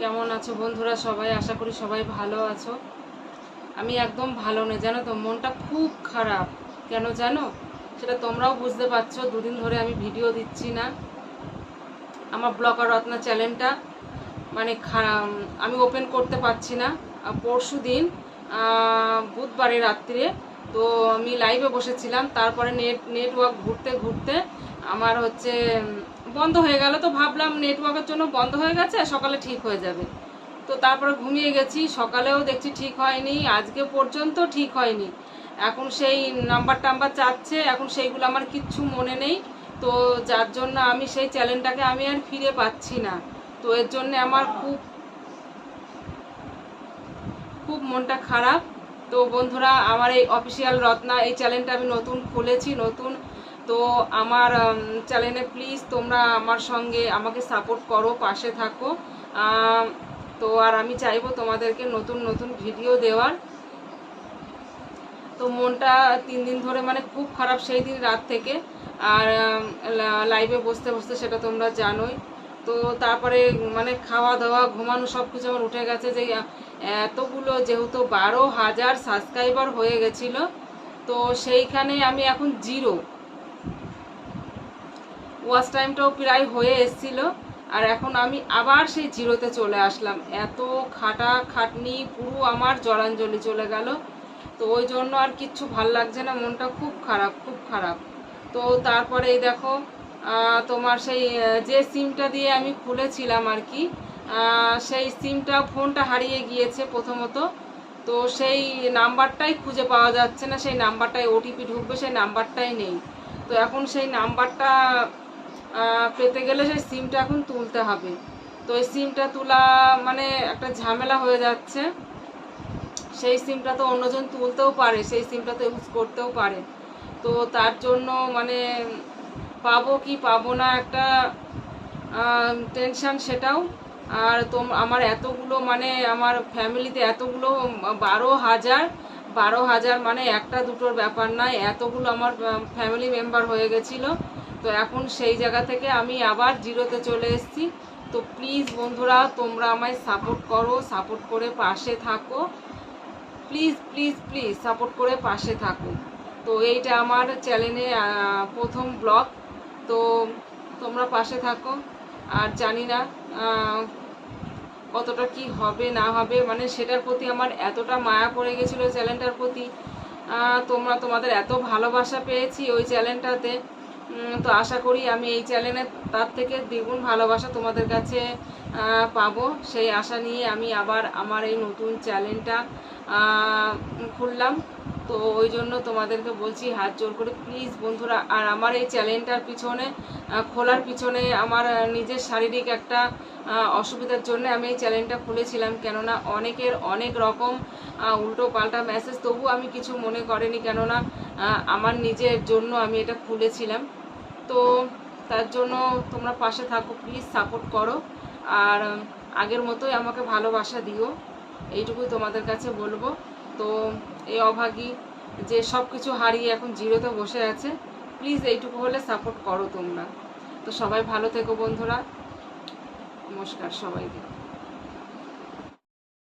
কেমন আছো বন্ধুরা? সবাই আশা করি সবাই ভালো আছো। আমি একদম ভালো নেই, জানো তো? মনটা খুব খারাপ। কেন জানো? সেটা তোমরাও বুঝতে পারছ, দুদিন ধরে আমি ভিডিও দিচ্ছি না। আমার ব্লগার রত্না চ্যানেলটা মানে আমি ওপেন করতে পারছি না। পরশু দিন বুধবারে রাত্রিরে তো আমি লাইভে বসেছিলাম। তারপরে নেট নেটওয়ার্ক ঘুরতে ঘুরতে আমার হচ্ছে বন্ধ হয়ে গেল, তো ভাবলাম নেটওয়ার্কের জন্য বন্ধ হয়ে গেছে, সকালে ঠিক হয়ে যাবে। তো তারপরে ঘুমিয়ে গেছি, সকালেও দেখছি ঠিক হয়নি, আজকে পর্যন্ত ঠিক হয়নি। এখন সেই নাম্বার টাম্বার চাচ্ছে, এখন সেইগুলো আমার কিচ্ছু মনে নেই। তো যার জন্য আমি সেই চ্যানেলটাকে আমি আর ফিরে পাচ্ছি না। তো এর জন্য আমার খুব খুব মনটা খারাপ। তো বন্ধুরা, আমার এই অফিসিয়াল রত্না, এই চ্যানেলটা আমি নতুন খুলেছি, নতুন তো আমার চ্যানেলে প্লিজ তোমরা আমার সঙ্গে আমাকে সাপোর্ট করো, পাশে থাকো। তো আর আমি চাইব তোমাদেরকে নতুন নতুন ভিডিও দেওয়ার। তো মনটা তিন দিন ধরে মানে খুব খারাপ সেই দিন রাত থেকে। আর লাইভে বসতে বসতে সেটা তোমরা জানোই। তো তারপরে মানে খাওয়া দাওয়া, ঘুমানো সব কিছু আমার উঠে গেছে যে এতগুলো যেহেতু বারো হাজার সাবস্ক্রাইবার হয়ে গেছিল, তো সেইখানে আমি এখন জিরো ওয়াচ টাইমটাও প্রায় হয়ে এসছিল। আর এখন আমি আবার সেই জিরোতে চলে আসলাম। এত খাটা খাটনি, পুরো আমার জলাঞ্জলি চলে গেল। তো ওই জন্য আর কিচ্ছু ভালো লাগছে না, মনটা খুব খারাপ খুব খারাপ। তো তারপরে এই দেখো তোমার সেই যে সিমটা দিয়ে আমি খুলেছিলাম আর কি সেই সিমটা ফোনটা হারিয়ে গিয়েছে প্রথমত। তো সেই নাম্বারটাই খুঁজে পাওয়া যাচ্ছে না, সেই নাম্বারটাই ওটিপি ঢুকবে, সেই নাম্বারটাই নেই। তো এখন সেই নাম্বারটা পেতে গেলে সেই সিমটা এখন তুলতে হবে। তো এই সিমটা তোলা মানে একটা ঝামেলা হয়ে যাচ্ছে। সেই সিমটা তো অন্যজন তুলতেও পারে, সেই সিমটা তো ইউজ করতেও পারে। তো তার জন্য মানে পাবো কি পাবো না একটা টেনশন সেটাও। আর তোম, আমার এতগুলো মানে আমার ফ্যামিলিতে এতগুলো, বারো হাজার বারো হাজার মানে একটা দুটোর ব্যাপার নয়, এতগুলো আমার ফ্যামিলি মেম্বার হয়ে গেছিল। তো এখন সেই জায়গা থেকে আমি আবার জিরোতে চলে এসেছি। তো প্লিজ বন্ধুরা, তোমরা আমায় সাপোর্ট করো সাপোর্ট করে পাশে থাকো। প্লিজ প্লিজ প্লিজ সাপোর্ট করে পাশে থাকো। তো এইটা আমার চ্যানেলে প্রথম ব্লগ তো তোমরা পাশে থাকো। আর জানি না কতটা কি হবে, না হবে মানে সেটার প্রতি আমার এতটা মায়া পড়ে গেছিল চ্যানেলটার প্রতি। তোমরা তোমাদের এত ভালোবাসা পেয়েছি ওই চ্যানেলটাতে তো আশা করি আমি এই চ্যানেলে তার থেকে দ্বিগুণ ভালোবাসা তোমাদের কাছে পাবো। সেই আশা নিয়ে আমি আবার আমার এই নতুন চ্যানেলটা খুললাম। তো ওই জন্য তোমাদেরকে বলছি, হাত জোর করে প্লিজ বন্ধুরা, আর আমার এই চ্যানেলটার পিছনে খোলার পিছনে আমার নিজের শারীরিক একটা অসুবিধার জন্য আমি এই চ্যানেলটা খুলেছিলাম। কেননা অনেকের অনেক রকম উল্টো পাল্টা মেসেজ তবু আমি কিছু মনে করিনি। কেননা আমার নিজের জন্য আমি এটা খুলেছিলাম। তো তার জন্য তোমরা পাশে থাকো প্লিজ সাপোর্ট করো। আর আগের মতোই আমাকে ভালোবাসা দিও। এইটুকুই তোমাদের কাছে বলব। তো এই অভাগী যে সব কিছু হারিয়ে এখন জিরোতে বসে আছে প্লিজ এইটুকু হলে সাপোর্ট করো তোমরা। তো সবাই ভালো থেকো বন্ধুরা। নমস্কার সবাইকে।